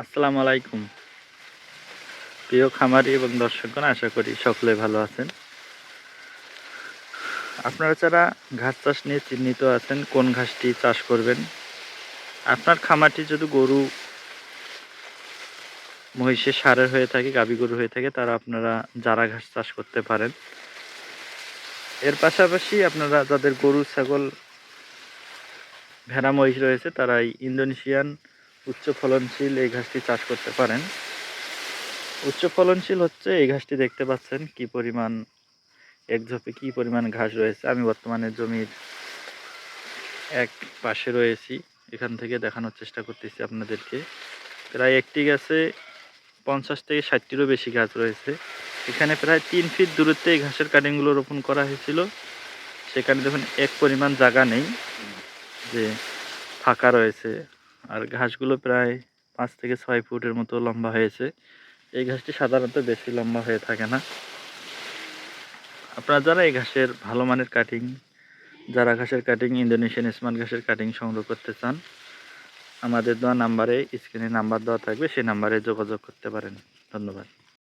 আসসালামু আলাইকুম। প্রিয় খামারি এবং দর্শকগণ, আশা করি সকলে ভালো আছেন। আপনারা যারা ঘাস চাষ নিয়ে চিহ্নিত আছেন, কোন ঘাসটি চাষ করবেন? আপনার খামারটি যদি গরু মহিষের সারের হয়ে থাকে, গাবি গরু হয়ে থাকে, তারা আপনারা জারা ঘাস চাষ করতে পারেন। এর পাশাপাশি আপনারা যাদের গরু, ছাগল, ভেড়া, মহিষ রয়েছে তারা ইন্দোনেশিয়ান উচ্চ ফলনশীল এই ঘাসটি চাষ করতে পারেন। উচ্চ ফলনশীল হচ্ছে এই ঘাসটি দেখতে পাচ্ছেন কি পরিমাণ, এক ঝোপে কি পরিমাণ ঘাস রয়েছে। আমি বর্তমানে জমির এক পাশে রয়েছি, এখান থেকে দেখানোর চেষ্টা করতেছি আপনাদেরকে। প্রায় একটি গাছে পঞ্চাশ থেকে ষাটটিরও বেশি গাছ রয়েছে। এখানে প্রায় তিন ফিট দূরত্বে এই ঘাসের কাটিংগুলো রোপণ করা হয়েছিল। সেখানে দেখুন, এক পরিমাণ জায়গা নেই যে ফাঁকা রয়েছে। আর ঘাসগুলো প্রায় পাঁচ থেকে ছয় ফুটের মতো লম্বা হয়েছে। এই ঘাসটি সাধারণত বেশি লম্বা হয়ে থাকে না। আপনারা যারা এই ঘাসের ভালো মানের কাটিং যারা ঘাসের কাটিং ইন্দোনেশিয়ান স্মার্ট ঘাসের কাটিং সংগ্রহ করতে চান, আমাদের দেওয়া নাম্বারে স্ক্রিনে নাম্বার দেওয়া থাকবে, সেই নাম্বারে যোগাযোগ করতে পারেন। ধন্যবাদ।